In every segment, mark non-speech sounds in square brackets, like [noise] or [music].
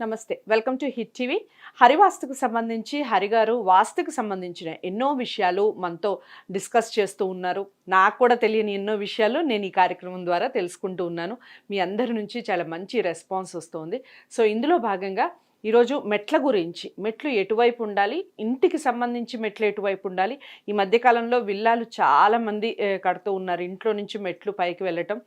నమస్తే. Welcome to Hit TV. హరివాస్తుకు సంబంధించి హరిగారు వాస్తుకు సంబంధించిన ఎన్నో విషయాలు మనతో డిస్కస్ చేస్తూ ఉన్నారు. నాకు కూడా తెలియని ఎన్నో విషయాలు నేను ఈ కార్యక్రమం ద్వారా తెలుసుకుంటూ ఉన్నాను. మీ అందరి నుంచి చాలా మంచి రెస్పాన్స్ వస్తుంది. సో ఇందులో భాగంగా ఈరోజు మెట్ల గురించి మెట్లు ఎటువైపు ఉండాలి ఇంటికి సంబంధించి మెట్లు ఎటువైపు ఉండాలి ఈ మధ్యకాలంలో విల్లాలు చాలామంది కడుతూ ఉన్నారు. ఇంట్లో నుంచి మెట్లు పైకి వెళ్ళటం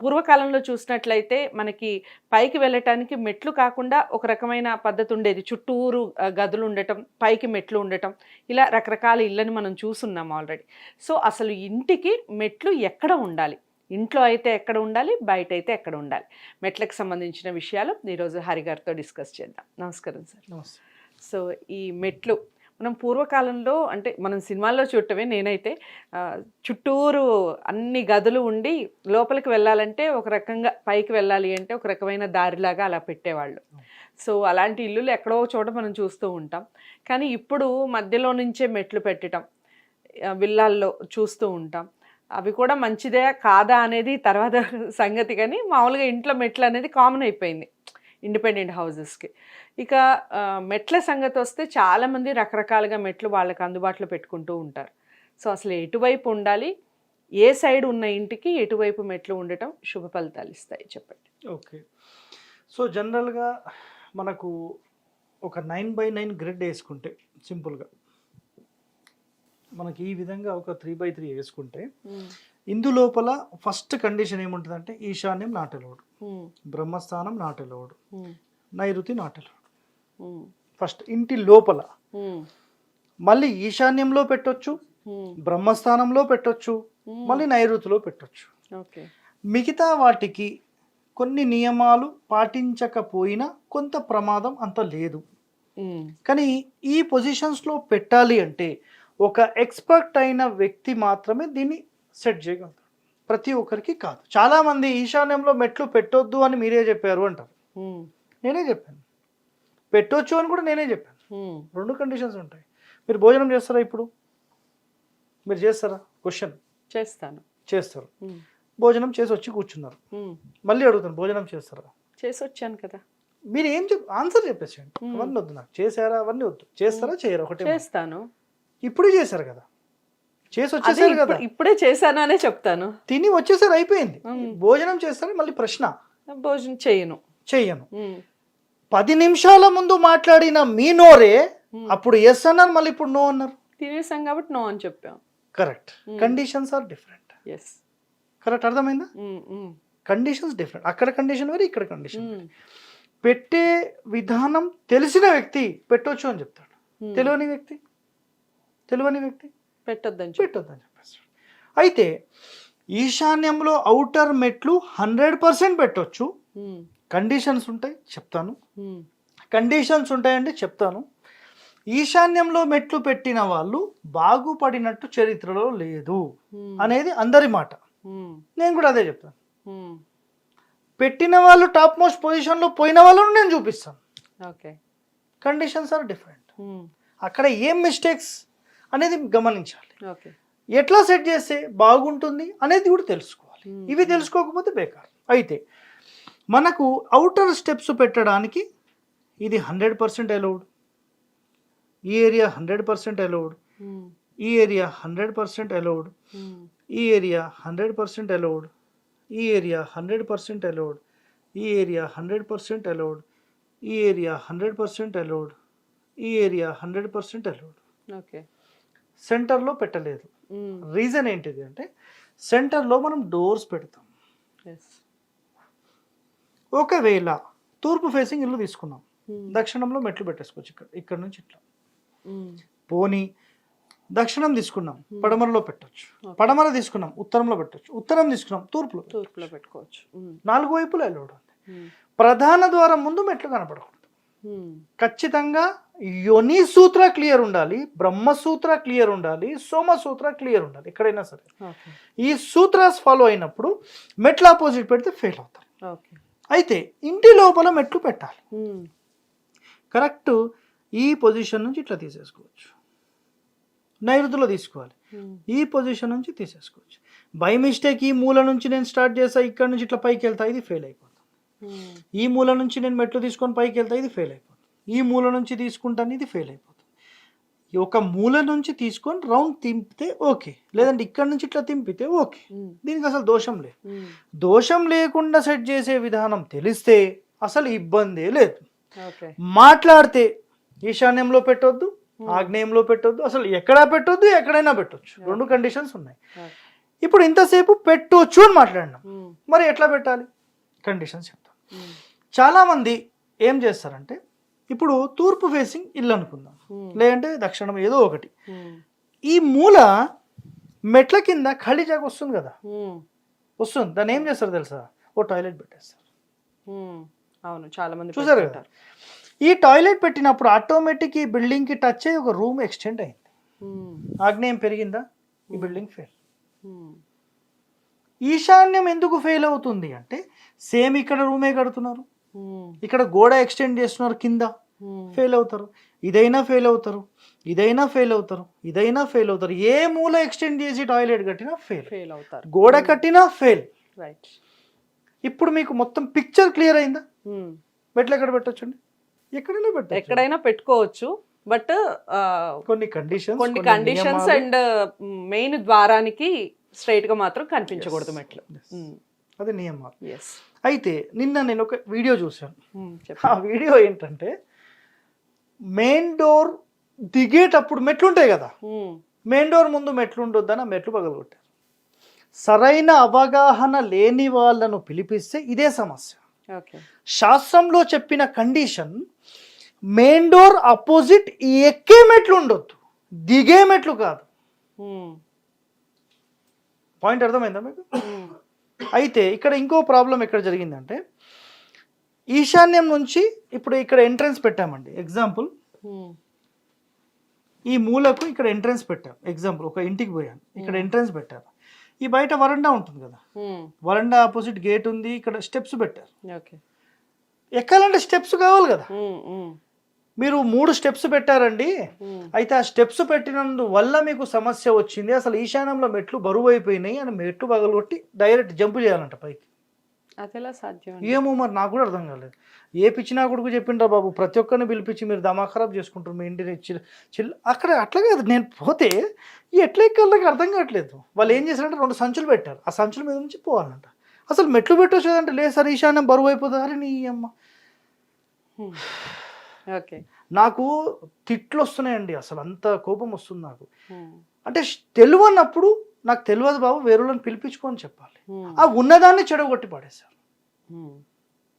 పూర్వకాలంలో చూసినట్లయితే మనకి పైకి వెళ్ళటానికి మెట్లు కాకుండా ఒక రకమైన పద్ధతి ఉండేది. చుట్టూరు గదులు ఉండటం పైకి మెట్లు ఉండటం ఇలా రకరకాల ఇళ్ళని మనం చూసున్నాం ఆల్రెడీ. సో అసలు ఇంటికి మెట్లు ఎక్కడ ఉండాలి? ఇంట్లో అయితే ఎక్కడ ఉండాలి? బయట అయితే ఎక్కడ ఉండాలి? మెట్లకు సంబంధించిన విషయాలు ఈరోజు హరిగారితో డిస్కస్ చేద్దాం. నమస్కారం సార్. సో ఈ మెట్లు మనం పూర్వకాలంలో అంటే మనం సినిమాల్లో చూడటమే నేనైతే చుట్టూరు అన్ని గదులు ఉండి లోపలికి వెళ్ళాలంటే ఒక రకంగా పైకి వెళ్ళాలి అంటే ఒక రకమైన దారిలాగా అలా పెట్టేవాళ్ళు. సో అలాంటి ఇల్లులు ఎక్కడో చోట మనం చూస్తూ ఉంటాం. కానీ ఇప్పుడు మధ్యలో నుంచే మెట్లు పెట్టడం విల్లాల్లో చూస్తూ ఉంటాం. అవి కూడా మంచిదే కాదా అనేది తర్వాత సంగతి. కానీ మామూలుగా ఇంట్లో మెట్లు అనేది కామన్ అయిపోయింది. ఇండిపెండెంట్ హౌసెస్కి. ఇక మెట్ల సంగతి వస్తే చాలామంది రకరకాలుగా మెట్లు వాళ్ళకి అందుబాటులో పెట్టుకుంటూ ఉంటారు. సో అసలు ఎటువైపు ఉండాలి? ఏ సైడ్ ఉన్న ఇంటికి ఎటువైపు మెట్లు ఉండటం శుభ ఫలితాలు ఇస్తాయి చెప్పండి. ఓకే. సో జనరల్గా మనకు ఒక నైన్ బై నైన్ గ్రిడ్ వేసుకుంటే సింపుల్గా. మనకి ఈ విధంగా ఒక త్రీ బై త్రీ వేసుకుంటే ఇందు లోపల ఫస్ట్ కండిషన్ ఏముంటుందంటే ఈశాన్యం నాటెలోడు. ఉమ్, బ్రహ్మస్థానం నాటెలోడు. ఉమ్, నైరుతి నాటెలోడు. ఉమ్, ఫస్ట్ ఇంటి లోపల. మళ్ళీ ఈశాన్యంలో పెట్టొచ్చు బ్రహ్మస్థానంలో పెట్టొచ్చు. మళ్ళీ నైరుతిలో పెట్టొచ్చు. మిగతా వాటికి కొన్ని నియమాలు పాటించకపోయినా కొంత ప్రమాదం అంత లేదు. కానీ ఈ పొజిషన్స్లో పెట్టాలి అంటే ఒక ఎక్స్పర్ట్ అయిన వ్యక్తి మాత్రమే దీన్ని సెట్ చేయగలుగుతాడు ప్రతి ఒక్కరికి కాదు. చాలామంది ఈశాన్యంలో మెట్లు పెట్టొద్దు అని మీరే చెప్పారు అంటారు. నేనే చెప్పాను. పెట్టొచ్చు అని కూడా నేనే చెప్పాను. రెండు కండిషన్స్ ఉంటాయి. మీరు భోజనం చేస్తారా ఇప్పుడు? మీరు చేస్తారా? క్వశ్చన్ చేస్తాను. చేస్తారు. భోజనం చేసి వచ్చి కూర్చున్నారు. మళ్ళీ అడుగుతాను భోజనం చేస్తారా? చేసి వచ్చాను కదా. మీరు ఏం చెప్ ఆన్సర్ చెప్పేసేయండి. Hmm. అవన్నీ వద్దు నాకు. చేశారా? అవన్నీ వద్దు. చేస్తారా? చేయరా? ఒకటే. చేస్తాను. ఇప్పుడే చేశారు కదా. చేసి వచ్చేసారు కదా. ఇప్పుడు- చేశాను అనే చెప్తాను. తిని వచ్చేసారు అయిపోయింది. భోజనం చేస్తారు? మళ్ళీ ప్రశ్న. భోజనం చేయను. చెయ్యను ఉమ్, పది నిమిషాల ముందు మాట్లాడిన మీ నోరే. అప్పుడు ఎస్ అన్నారు మళ్ళీ ఇప్పుడు నో అన్నారు? తినేసాం కాబట్టి నో అని చెప్పాం. Correct. Conditions are different yes correct అర్థమైందా? కండిషన్స్ డిఫరెంట్ అక్కడ కండిషన్ వేరే ఇక్కడ కండిషన్ పెట్టే విధానం తెలిసిన వ్యక్తి పెట్టొచ్చు అని చెప్తాడు. తెలియని వ్యక్తి? తెలియని వ్యక్తి? పెట్టొద్దని పెట్టొద్దని చెప్పేస్తాడు అయితే ఈశాన్యంలో అవుటర్ మెట్లు హండ్రెడ్ పర్సెంట్ పెట్టొచ్చు. కండిషన్స్ ఉంటాయి చెప్తాను. కండిషన్స్ ఉంటాయండి చెప్తాను. ఈశాన్యంలో మెట్లు పెట్టిన వాళ్ళు బాగుపడినట్టు చరిత్రలో లేదు అనేది అందరి మాట. నేను కూడా అదే చెప్తాను. పెట్టిన వాళ్ళు టాప్ మోస్ట్ పొజిషన్లో పోయిన వాళ్ళను నేను చూపిస్తాను. ఓకే. Conditions are different. అక్కడ ఏం మిస్టేక్స్ అనేది గమనించాలి. ఓకే. ఎట్లా సెట్ చేస్తే బాగుంటుంది అనేది కూడా తెలుసుకోవాలి. ఇవి తెలుసుకోకపోతే బేకార్. అయితే మనకు అవుటర్ స్టెప్స్ పెట్టడానికి ఇది హండ్రెడ్ పర్సెంట్ అలౌడ్ ఈ ఏరియా హండ్రెడ్ పర్సెంట్ అలౌడ్ ఈ ఏరియా హండ్రెడ్ పర్సెంట్ అలౌడ్ ఈ ఏరియా హండ్రెడ్ పర్సెంట్ అలౌడ్ ఈ ఏరియా హండ్రెడ్ పర్సెంట్ అలౌడ్ ఈ ఏరియా హండ్రెడ్ పర్సెంట్ అలౌడ్ ఈ ఏరియా హండ్రెడ్ పర్సెంట్ అలౌడ్ ఈ area hundred percent allowed okay. సెంటర్లో పెట్టలేదు. Reason ఏంటిది అంటే సెంటర్లో మనం డోర్స్ పెడతాం. ఒకవేళ తూర్పు ఫేసింగ్ ఇల్లు తీసుకున్నాం. దక్షిణంలో మెట్లు పెట్టేసుకోవచ్చు ఇక్కడ ఇక్కడ నుంచి ఇట్లా. పోనీ దక్షిణం తీసుకున్నాం పడమరలో పెట్టొచ్చు. పడమర తీసుకున్నాం ఉత్తరంలో పెట్టొచ్చు. ఉత్తరం తీసుకున్నాం తూర్పులో తూర్పులో పెట్టుకోవచ్చు. నాలుగు వైపులు ఉంది. ప్రధాన ద్వారం ముందు మెట్లు కనపడకూడదు. ఖచ్చితంగా యోని సూత్ర క్లియర్ ఉండాలి బ్రహ్మసూత్ర క్లియర్ ఉండాలి సోమసూత్ర క్లియర్ ఉండాలి ఎక్కడైనా సరే. ఈ సూత్రాస్ ఫాలో అయినప్పుడు మెట్లు ఆపోజిట్ పెడితే ఫెయిల్ అవుతారు ఓకే. అయితే ఇంటి లోపల మెట్లు పెట్టాలి. కరెక్ట్ ఈ పొజిషన్ నుంచి ఇట్లా తీసేసుకోవచ్చు. నైరుతిలో తీసుకోవాలి. ఈ పొజిషన్ నుంచి తీసేసుకోవచ్చు. బై మిస్టేక్ ఈ మూల నుంచి నేను స్టార్ట్ చేసా ఇక్కడ నుంచి ఇట్లా పైకి వెళ్తా ఇది ఫెయిల్ అయిపోతుంది. ఈ మూల నుంచి నేను మెట్లు తీసుకొని పైకి వెళ్తా ఇది ఫెయిల్ అయిపోతుంది. ఈ మూల నుంచి తీసుకుంటాను ఇది ఫెయిల్ అయిపోతుంది. ఒక మూల నుంచి తీసుకొని రౌండ్ తింపితే ఓకే లేదంటే ఇక్కడ నుంచి ఇట్లా తింపితే ఓకే ఉమ్, దీనికి అసలు దోషం లేదు. ఉమ్, దోషం లేకుండా సెట్ చేసే విధానం తెలిస్తే అసలు ఇబ్బందే లేదు. మాట్లాడితే ఈశాన్యంలో పెట్టొద్దు ఆగ్నేయంలో పెట్టొద్దు అసలు ఎక్కడా పెట్టొద్దు ఎక్కడైనా పెట్టొచ్చు. రెండు కండిషన్స్ ఉన్నాయి. ఇప్పుడు ఇంతసేపు పెట్టొచ్చు అని మాట్లాడినాం. మరి ఎట్లా పెట్టాలి? కండిషన్స్ చెప్తాం. చాలామంది ఏం చేస్తారంటే ఇప్పుడు తూర్పు ఫేసింగ్ ఇల్లు అనుకుందాం. లేదంటే దక్షిణం ఏదో ఒకటి. ఈ మూల మెట్ల కింద ఖాళీ జాగా వస్తుంది కదా. వస్తుంది. దాన్ని ఏం చేస్తారు తెలుసా? ఓ టాయిలెట్ పెట్టేస్తారు. అవును చాలా మంది చూసారు కదా. ఈ టాయిలెట్ పెట్టినప్పుడు ఆటోమేటిక్ ఈ బిల్డింగ్కి టచ్ అయ్యి ఒక రూమ్ ఎక్స్టెండ్ అయింది. ఆగ్నేయం పెరిగిందా? ఈ బిల్డింగ్ ఫెయిల్ ఈశాన్యం ఎందుకు ఫెయిల్ అవుతుంది అంటే సేమ్ ఇక్కడ రూమే కడుతున్నారు. ఇక్కడ గోడ ఎక్స్టెండ్ చేస్తున్నారు కింద. ఫెయిల్ అవుతారు. ఇదైనా ఫెయిల్ అవుతారు. ఇదైనా ఫెయిల్ అవుతారు. ఇదైనా ఫెయిల్ అవుతారు. ఏ మూల ఎక్స్టెండ్ చేసి టాయిలెట్ కట్టినా ఫెయిల్ ఫెయిల్ అవుతారు. గోడ కట్టినా ఫెయిల్ రైట్ ఇప్పుడు మీకు మొత్తం పిక్చర్ క్లియర్ అయిందా? ఉమ్, మెట్లు ఎక్కడ పెట్టొచ్చండి? ఎక్కడైనా పెట్టచ్చు. ఎక్కడైనా పెట్టుకోవచ్చు. బట్ కొన్ని కండిషన్స్ కొన్ని కండిషన్స్ అండ్ మెయిన్ ద్వారానికి స్ట్రైట్గా మాత్రం కనిపించకూడదు మెట్లు. అది నియమాలు. ఎస్ అయితే నిన్న నేను ఒక వీడియో చూశాను. ఆ వీడియో ఏంటంటే మెయిన్ డోర్ దిగేటప్పుడు మెట్లు ఉంటాయి కదా మెయిన్ డోర్ ముందు మెట్లు ఉండొద్దని మెట్లు పగలగొట్టారు. సరైన అవగాహన లేని వాళ్ళను పిలిపిస్తే ఇదే సమస్య. శాస్త్రంలో చెప్పిన కండిషన్ మెయిన్ డోర్ అపోజిట్ ఎక్కే మెట్లు ఉండొద్దు దిగే మెట్లు కాదు. పాయింట్ అర్థమైందా మీకు? అయితే ఇక్కడ ఇంకో ప్రాబ్లం ఎక్కడ జరిగిందంటే ఈశాన్యం నుంచి ఇప్పుడు ఇక్కడ ఎంట్రన్స్ పెట్టామండి. ఎగ్జాంపుల్ ఉమ్, ఈ మూలకు ఇక్కడ ఎంట్రన్స్ పెట్టాం. ఎగ్జాంపుల్ ఒక ఇంటికి పోయాను ఇక్కడ ఎంట్రన్స్ పెట్టారు. ఈ బయట వరండా ఉంటుంది కదా. ఉమ్, వరండా ఆపోజిట్ గేట్ ఉంది. ఇక్కడ స్టెప్స్ పెట్టారు. ఓకే ఎక్కాలంటే స్టెప్స్ కావాలి కదా. మీరు మూడు స్టెప్స్ పెట్టారండి. అయితే ఆ స్టెప్స్ పెట్టినందు వల్ల మీకు సమస్య వచ్చింది. అసలు ఈశాన్యంలో మెట్లు బరువు అయిపోయినాయి అని మెట్లు పగలగొట్టి డైరెక్ట్ జంప్ చేయాలంట పైకి? ఏమో మరి నాకు కూడా అర్థం కాలేదు. ఏ పిచ్చినా కొడుకు చెప్పిండ్రా బాబు ప్రతి ఒక్కరిని పిలిపించి మీరు దమా ఖరాబ్ చేసుకుంటారు మీ ఇంటిని చిల్ అక్కడ అట్లా కాదు నేను పోతే ఎట్లా ఎక్కాలో నాకు అర్థం కావట్లేదు. వాళ్ళు ఏం చేశారంటే రెండు సంచులు పెట్టారు. ఆ సంచుల మీద నుంచి పోవాలంట. అసలు మెట్లు పెట్టొచ్చు కదంటే లేదు సార్ ఈశాన్యం బరువు అయిపోతుంది. అరే నీ అమ్మ. ఓకే. నాకు తిట్లు వస్తున్నాయండి అసలు అంత కోపం వస్తుంది నాకు. అంటే తెలియనప్పుడు నాకు తెలియదు బాబు వేరులను పిలిపించుకొని చెప్పాలి. ఆ ఉన్నదాన్ని చెడగొట్టి పడేశారు.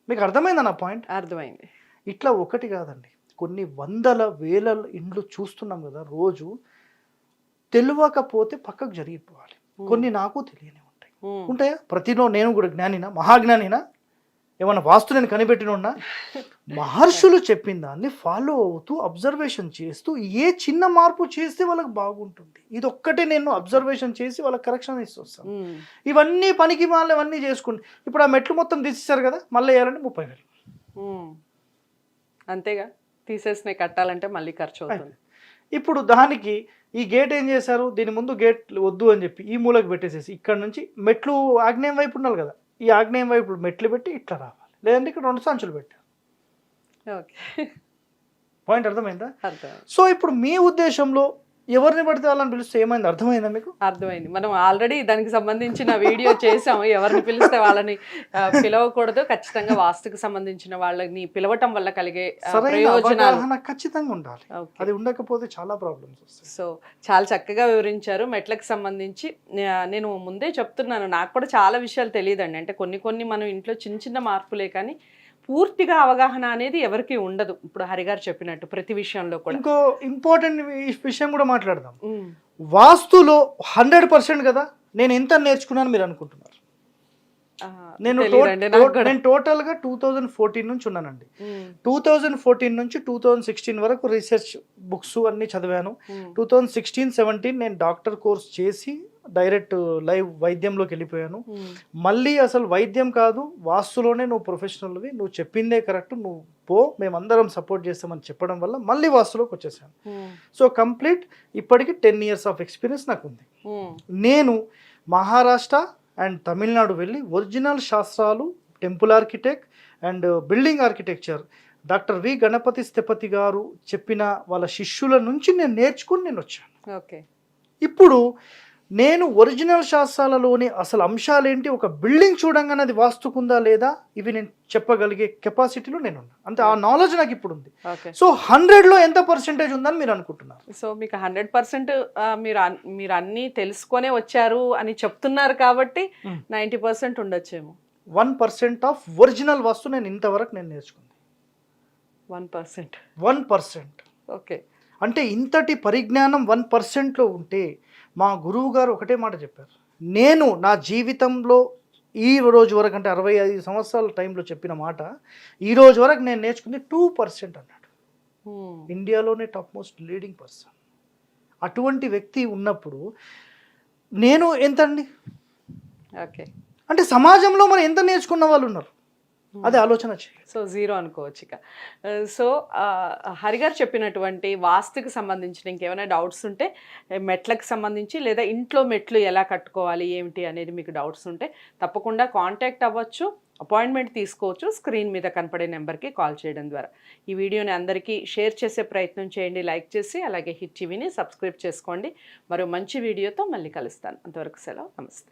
మీకు అర్థమైందా నా పాయింట్? అర్థమైంది. ఇట్లా ఒకటి కాదండి. కొన్ని వందల వేల ఇండ్లు చూస్తున్నాం కదా రోజు తెలియకపోతే పక్కకు జరిగిపోవాలి. కొన్ని నాకు తెలియని ఉంటాయి. ఉంటాయా? ప్రతిలో నేను కూడా జ్ఞానినా? మహాజ్ఞానినా? ఏమన్నా వాస్తు నేను కనిపెట్టినున్నా [laughs] మహర్షులు చెప్పిన దాన్ని ఫాలో అవుతూ అబ్జర్వేషన్ చేస్తూ ఏ చిన్న మార్పు చేస్తే వాళ్ళకి బాగుంటుంది? ఇది ఒక్కటే నేను అబ్జర్వేషన్ చేసి వాళ్ళకి కరెక్షన్ ఇస్తాను ఉమ్, ఇవన్నీ పనికి మాల ఇవన్నీ చేసుకుంటే ఇప్పుడు ఆ మెట్లు మొత్తం తీసేశారు కదా మళ్ళీ వేయాలంటే ముప్పై వేలు. అంతేగా? తీసేసినవి కట్టాలంటే మళ్ళీ ఖర్చు అవుతుంది. ఇప్పుడు దానికి ఈ గేట్ ఏం చేశారు? దీని ముందు గేట్ వద్దు అని చెప్పి ఈ మూలకు పెట్టేసేసి ఇక్కడ నుంచి మెట్లు ఆగ్నేయం వైపు ఉండాలి కదా. ఈ ఆగ్నేయం వైపు మెట్లు పెట్టి ఇట్లా రావాలి. లేదంటే ఇక్కడ రెండు సంచులు పెట్టారు ఓకే. పాయింట్ అర్థమైందా? అర్థమైంది. సో ఇప్పుడు మీ ఉద్దేశంలో ఎవరిని పడితే వాళ్ళని పిలిస్తే ఏమైంది? అర్థమైందా మీకు? అర్థమైంది. మనం ఆల్రెడీ దానికి సంబంధించిన వీడియో చేసాము. ఎవరిని పిలిస్తే వాళ్ళని పిలవకూడదు. ఖచ్చితంగా వాస్తుకు సంబంధించిన వాళ్ళని పిలవటం వల్ల కలిగే ప్రయోజనాలు. ఖచ్చితంగా ఉండాలి. అది ఉండకపోతే చాలా ప్రాబ్లమ్స్ వస్తాయి. సో చాలా చక్కగా వివరించారు. మెట్లకు సంబంధించి నేను ముందే చెప్తున్నాను. నాకు కూడా చాలా విషయాలు తెలియదండి. అంటే కొన్ని కొన్ని మనం ఇంట్లో చిన్న చిన్న మార్పులే కానీ పూర్తిగా అవగాహన అనేది ఎవరికి ఉండదు. ఇప్పుడు హరిగారు చెప్పినట్టు ప్రతి విషయంలో కూడా. ఇంకో ఇంపార్టెంట్ విషయం కూడా మాట్లాడదాం. వాస్తులో హండ్రెడ్ పర్సెంట్ కదా నేను ఎంత నేర్చుకున్నాను మీరు అనుకుంటున్నారు? నేను. నేను టోటల్గా టూ థౌజండ్ ఫోర్టీన్ నుంచి ఉన్నానండి. టూ థౌజండ్ ఫోర్టీన్ నుంచి టూ థౌజండ్ సిక్స్టీన్ వరకు రీసెర్చ్ బుక్స్ అన్ని చదివాను. టూ థౌజండ్ సిక్స్టీన్ సెవెంటీన్ నేను డాక్టర్ కోర్స్ చేసి డైరెక్ట్ లైవ్ వైద్యంలోకి వెళ్ళిపోయాను. మళ్ళీ అసలు వైద్యం కాదు వాస్తులోనే నువ్వు ప్రొఫెషనల్వి నువ్వు చెప్పిందే కరెక్ట్ నువ్వు పో మేమందరం సపోర్ట్ చేస్తామని చెప్పడం వల్ల మళ్ళీ వాస్తులోకి వచ్చేసాను. సో కంప్లీట్ ఇప్పటికి టెన్ ఇయర్స్ ఆఫ్ ఎక్స్పీరియన్స్ నాకు ఉంది నేను మహారాష్ట్ర అండ్ తమిళనాడు వెళ్ళి ఒరిజినల్ శాస్త్రాలు temple architect and building architecture doctor V Ganapathi Sthapati garu చెప్పిన వాళ్ళ శిష్యుల నుంచి నేను నేర్చుకుని నేను వచ్చాను. ఓకే. ఇప్పుడు నేను ఒరిజినల్ శాస్త్రాలలోని అసలు అంశాలేంటి? ఒక బిల్డింగ్ చూడంగానే అది వాస్తుకుందా లేదా? ఇవి నేను చెప్పగలిగే కెపాసిటీలో నేను అంటే ఆ నాలెడ్జ్ నాకు ఇప్పుడు ఉంది సో హండ్రెడ్లో ఎంత పర్సెంటేజ్ ఉందని మీరు అనుకుంటున్నారు? సో మీకు హండ్రెడ్ పర్సెంట్ మీరు మీరు అన్నీ తెలుసుకొనే వచ్చారు అని చెప్తున్నారు కాబట్టి. నైంటీ పర్సెంట్ ఉండొచ్చేమో. One percent of original vastu నేను ఇంతవరకు నేను నేర్చుకుంది. One percent. One percent. Okay. అంటే ఇంతటి పరిజ్ఞానం వన్ పర్సెంట్లో ఉంటే మా గురువు గారు ఒకటే మాట చెప్పారు. నేను నా జీవితంలో ఈ రోజు వరకు అంటే అరవై ఐదు సంవత్సరాల టైంలో చెప్పిన మాట ఈ రోజు వరకు నేను నేర్చుకుంది టూ పర్సెంట్ అన్నాడు. ఇండియాలోనే టాప్ మోస్ట్ లీడింగ్ పర్సన్. అటువంటి వ్యక్తి ఉన్నప్పుడు నేను ఎంత అండి ఓకే అంటే సమాజంలో మరి ఎంత నేర్చుకున్న వాళ్ళు ఉన్నారు? అదే ఆలోచన సో జీరో అనుకోవచ్చు ఇక. సో హరిగారు చెప్పినటువంటి వాస్తుకి సంబంధించిన ఇంకేమైనా డౌట్స్ ఉంటే మెట్లకు సంబంధించి లేదా ఇంట్లో మెట్లు ఎలా కట్టుకోవాలి ఏమిటి అనేది మీకు డౌట్స్ ఉంటే తప్పకుండా కాంటాక్ట్ అవ్వచ్చు అపాయింట్మెంట్ తీసుకోవచ్చు స్క్రీన్ మీద కనపడే నెంబర్కి కాల్ చేయడం ద్వారా. ఈ వీడియోని అందరికీ షేర్ చేసే ప్రయత్నం చేయండి లైక్ చేసి అలాగే హిట్ టీవీని సబ్స్క్రైబ్ చేసుకోండి. మరో మంచి వీడియోతో మళ్ళీ కలుస్తాను. అంతవరకు సెలవు. నమస్తే.